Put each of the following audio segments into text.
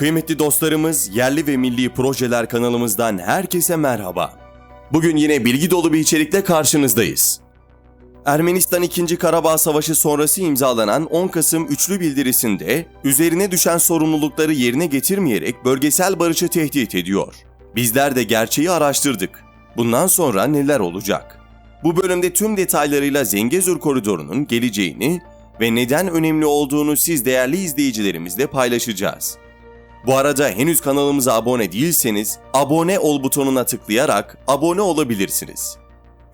Kıymetli dostlarımız, yerli ve milli projeler kanalımızdan herkese merhaba. Bugün yine bilgi dolu bir içerikle karşınızdayız. Ermenistan 2. Karabağ Savaşı sonrası imzalanan 10 Kasım üçlü bildirisinde üzerine düşen sorumlulukları yerine getirmeyerek bölgesel barışı tehdit ediyor. Bizler de gerçeği araştırdık. Bundan sonra neler olacak? Bu bölümde tüm detaylarıyla Zengezur koridorunun geleceğini ve neden önemli olduğunu siz değerli izleyicilerimizle paylaşacağız. Bu arada henüz kanalımıza abone değilseniz abone ol butonuna tıklayarak abone olabilirsiniz.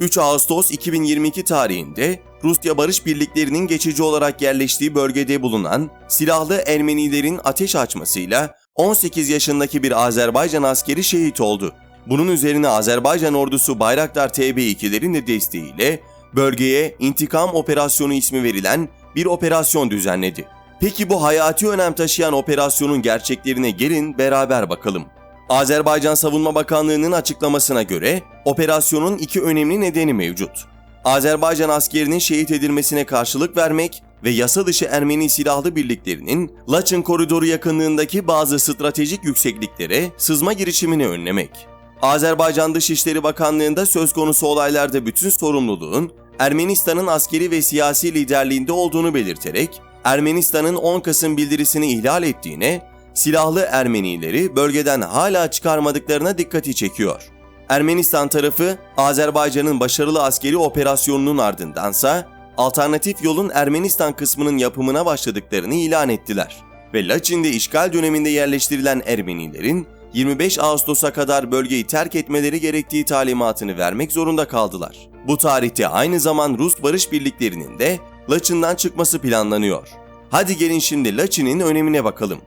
3 Ağustos 2022 tarihinde Rusya Barış Birliklerinin geçici olarak yerleştiği bölgede bulunan silahlı Ermenilerin ateş açmasıyla 18 yaşındaki bir Azerbaycan askeri şehit oldu. Bunun üzerine Azerbaycan ordusu Bayraktar TB2'lerin de desteğiyle bölgeye intikam operasyonu ismi verilen bir operasyon düzenledi. Peki bu hayati önem taşıyan operasyonun gerçeklerine gelin beraber bakalım. Azerbaycan Savunma Bakanlığı'nın açıklamasına göre operasyonun iki önemli nedeni mevcut. Azerbaycan askerinin şehit edilmesine karşılık vermek ve yasa dışı Ermeni silahlı birliklerinin Laçın koridoru yakınlığındaki bazı stratejik yüksekliklere sızma girişimini önlemek. Azerbaycan Dışişleri Bakanlığı'nda söz konusu olaylarda bütün sorumluluğun Ermenistan'ın askeri ve siyasi liderliğinde olduğunu belirterek Ermenistan'ın 10 Kasım bildirisini ihlal ettiğine, silahlı Ermenileri bölgeden hala çıkarmadıklarına dikkati çekiyor. Ermenistan tarafı Azerbaycan'ın başarılı askeri operasyonunun ardındansa alternatif yolun Ermenistan kısmının yapımına başladıklarını ilan ettiler ve Laçin'de işgal döneminde yerleştirilen Ermenilerin 25 Ağustos'a kadar bölgeyi terk etmeleri gerektiği talimatını vermek zorunda kaldılar. Bu tarihte aynı zaman Rus barış birliklerinin de Laçin'den çıkması planlanıyor. Hadi gelin şimdi Laçin'in önemine bakalım.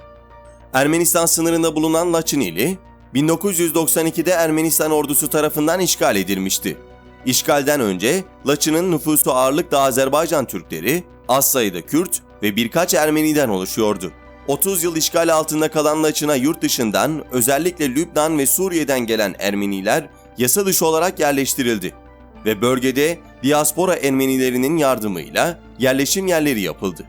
Ermenistan sınırında bulunan Laçin ili 1992'de Ermenistan ordusu tarafından işgal edilmişti. İşgalden önce Laçin'in nüfusu ağırlıkla Azerbaycan Türkleri, az sayıda Kürt ve birkaç Ermeniden oluşuyordu. 30 yıl işgal altında kalan Laçın'a yurt dışından özellikle Lübnan ve Suriye'den gelen Ermeniler yasa dışı olarak yerleştirildi ve bölgede diaspora Ermenilerinin yardımıyla yerleşim yerleri yapıldı.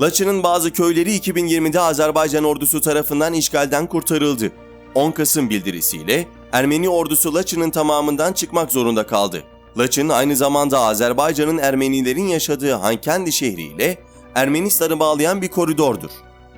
Laçın'ın bazı köyleri 2020'de Azerbaycan ordusu tarafından işgalden kurtarıldı. 10 Kasım bildirisiyle Ermeni ordusu Laçın'ın tamamından çıkmak zorunda kaldı. Laçın aynı zamanda Azerbaycan'ın Ermenilerin yaşadığı Hankendi şehriyle Ermenistan'ı bağlayan bir koridordur.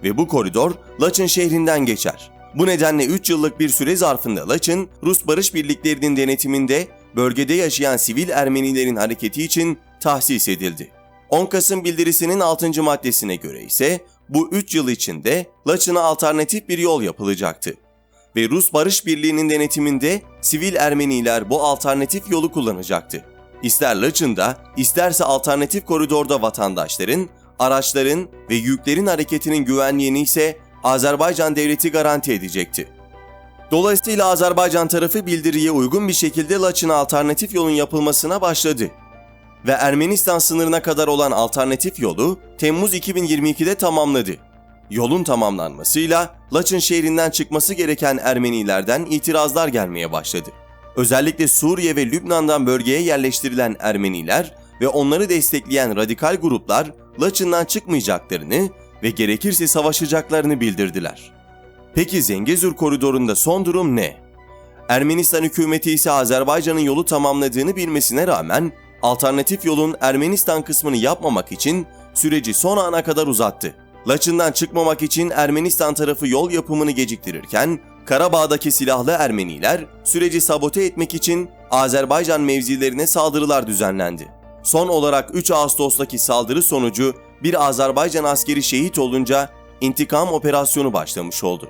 Ve bu koridor Laçın şehrinden geçer. Bu nedenle 3 yıllık bir süre zarfında Laçın, Rus barış birliklerinin denetiminde bölgede yaşayan sivil Ermenilerin hareketi için tahsis edildi. 10 Kasım bildirisinin 6. maddesine göre ise bu 3 yıl içinde Laçın'a alternatif bir yol yapılacaktı. Ve Rus Barış Birliği'nin denetiminde sivil Ermeniler bu alternatif yolu kullanacaktı. İster Laçın'da, isterse alternatif koridorda vatandaşların, araçların ve yüklerin hareketinin güvenliğini ise Azerbaycan devleti garanti edecekti. Dolayısıyla Azerbaycan tarafı bildiriye uygun bir şekilde Laçın'a alternatif yolun yapılmasına başladı. Ve Ermenistan sınırına kadar olan alternatif yolu Temmuz 2022'de tamamladı. Yolun tamamlanmasıyla Laçın şehrinden çıkması gereken Ermenilerden itirazlar gelmeye başladı. Özellikle Suriye ve Lübnan'dan bölgeye yerleştirilen Ermeniler ve onları destekleyen radikal gruplar Laçın'dan çıkmayacaklarını ve gerekirse savaşacaklarını bildirdiler. Peki Zengezur koridorunda son durum ne? Ermenistan hükümeti ise Azerbaycan'ın yolu tamamladığını bilmesine rağmen alternatif yolun Ermenistan kısmını yapmamak için süreci son ana kadar uzattı. Laçın'dan çıkmamak için Ermenistan tarafı yol yapımını geciktirirken Karabağ'daki silahlı Ermeniler süreci sabote etmek için Azerbaycan mevzilerine saldırılar düzenlendi. Son olarak 3 Ağustos'taki saldırı sonucu bir Azerbaycan askeri şehit olunca intikam operasyonu başlamış oldu.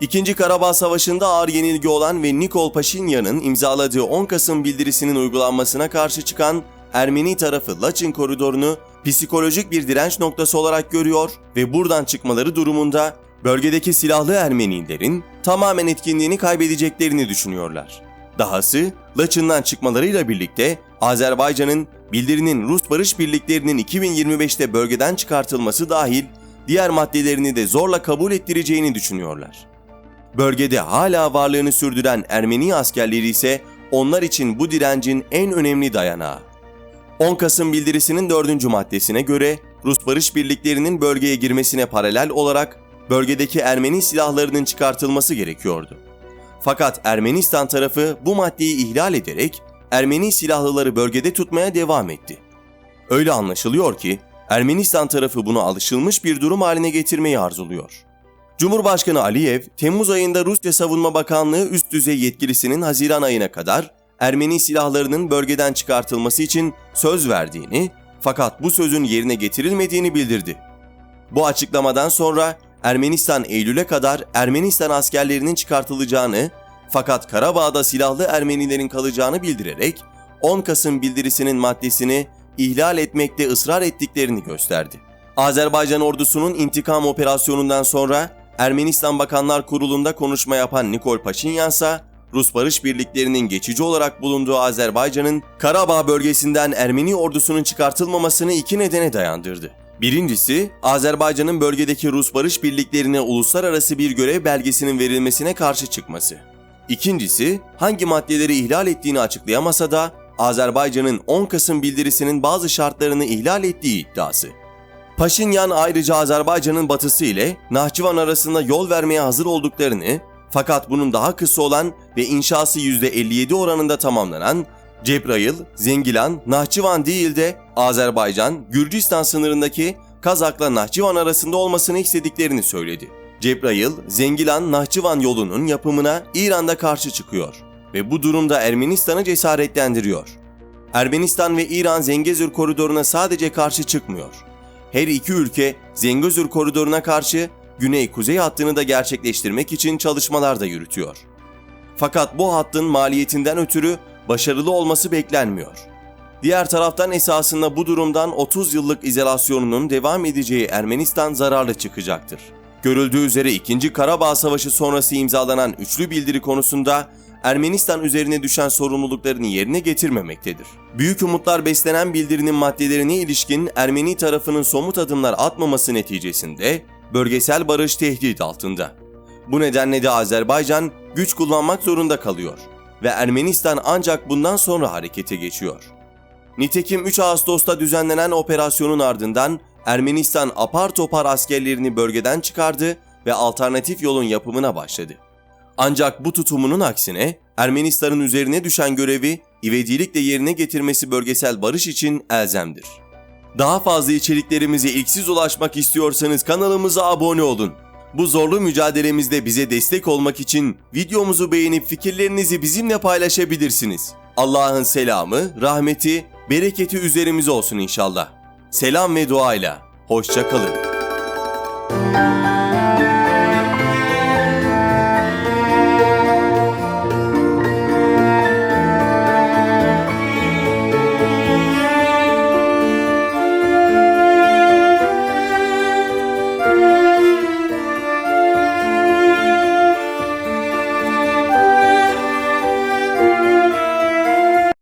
İkinci Karabağ Savaşı'nda ağır yenilgi olan ve Nikol Paşinyan'ın imzaladığı 10 Kasım bildirisinin uygulanmasına karşı çıkan Ermeni tarafı Laçin koridorunu psikolojik bir direnç noktası olarak görüyor ve buradan çıkmaları durumunda bölgedeki silahlı Ermenilerin tamamen etkinliğini kaybedeceklerini düşünüyorlar. Dahası Laçın'dan çıkmalarıyla birlikte Azerbaycan'ın bildirinin Rus barış birliklerinin 2025'te bölgeden çıkartılması dahil diğer maddelerini de zorla kabul ettireceğini düşünüyorlar. Bölgede hala varlığını sürdüren Ermeni askerleri ise onlar için bu direncin en önemli dayanağı. 10 Kasım bildirisinin 4. maddesine göre Rus barış birliklerinin bölgeye girmesine paralel olarak bölgedeki Ermeni silahlarının çıkartılması gerekiyordu. Fakat Ermenistan tarafı bu maddeyi ihlal ederek Ermeni silahlıları bölgede tutmaya devam etti. Öyle anlaşılıyor ki Ermenistan tarafı bunu alışılmış bir durum haline getirmeyi arzuluyor. Cumhurbaşkanı Aliyev, Temmuz ayında Rusya Savunma Bakanlığı üst düzey yetkilisinin Haziran ayına kadar Ermeni silahlarının bölgeden çıkartılması için söz verdiğini fakat bu sözün yerine getirilmediğini bildirdi. Bu açıklamadan sonra Ermenistan Eylül'e kadar Ermenistan askerlerinin çıkartılacağını fakat Karabağ'da silahlı Ermenilerin kalacağını bildirerek 10 Kasım bildirisinin maddesini ihlal etmekte ısrar ettiklerini gösterdi. Azerbaycan ordusunun intikam operasyonundan sonra Ermenistan Bakanlar Kurulu'nda konuşma yapan Nikol Paşinyan ise Rus barış birliklerinin geçici olarak bulunduğu Azerbaycan'ın Karabağ bölgesinden Ermeni ordusunun çıkartılmamasını iki nedene dayandırdı. Birincisi, Azerbaycan'ın bölgedeki Rus barış birliklerine uluslararası bir görev belgesinin verilmesine karşı çıkması. İkincisi, hangi maddeleri ihlal ettiğini açıklayamasa da Azerbaycan'ın 10 Kasım bildirisinin bazı şartlarını ihlal ettiği iddiası. Paşinyan ayrıca Azerbaycan'ın batısı ile Nahçıvan arasında yol vermeye hazır olduklarını fakat bunun daha kısa olan ve inşası %57 oranında tamamlanan Cebrail, Zengilan, Nahçıvan değil de Azerbaycan, Gürcistan sınırındaki Kazak'la Nahçıvan arasında olmasını istediklerini söyledi. Cebrail, Zengilan, Nahçıvan yolunun yapımına İran'da karşı çıkıyor ve bu durumda Ermenistan'ı cesaretlendiriyor. Ermenistan ve İran Zengezur koridoruna sadece karşı çıkmıyor. Her iki ülke Zengezur koridoruna karşı güney-kuzey hattını da gerçekleştirmek için çalışmalar da yürütüyor. Fakat bu hattın maliyetinden ötürü başarılı olması beklenmiyor. Diğer taraftan esasında bu durumdan 30 yıllık izolasyonunun devam edeceği Ermenistan zararlı çıkacaktır. Görüldüğü üzere 2. Karabağ Savaşı sonrası imzalanan üçlü bildiri konusunda Ermenistan üzerine düşen sorumluluklarını yerine getirmemektedir. Büyük umutlar beslenen bildirinin maddelerine ilişkin Ermeni tarafının somut adımlar atmaması neticesinde bölgesel barış tehdit altında. Bu nedenle de Azerbaycan güç kullanmak zorunda kalıyor ve Ermenistan ancak bundan sonra harekete geçiyor. Nitekim 3 Ağustos'ta düzenlenen operasyonun ardından Ermenistan apar topar askerlerini bölgeden çıkardı ve alternatif yolun yapımına başladı. Ancak bu tutumunun aksine Ermenistan'ın üzerine düşen görevi ivedilikle yerine getirmesi bölgesel barış için elzemdir. Daha fazla içeriklerimize ilksiz ulaşmak istiyorsanız kanalımıza abone olun. Bu zorlu mücadelemizde bize destek olmak için videomuzu beğenip fikirlerinizi bizimle paylaşabilirsiniz. Allah'ın selamı, rahmeti, bereketi üzerimize olsun inşallah. Selam ve duayla. Hoşça kalın.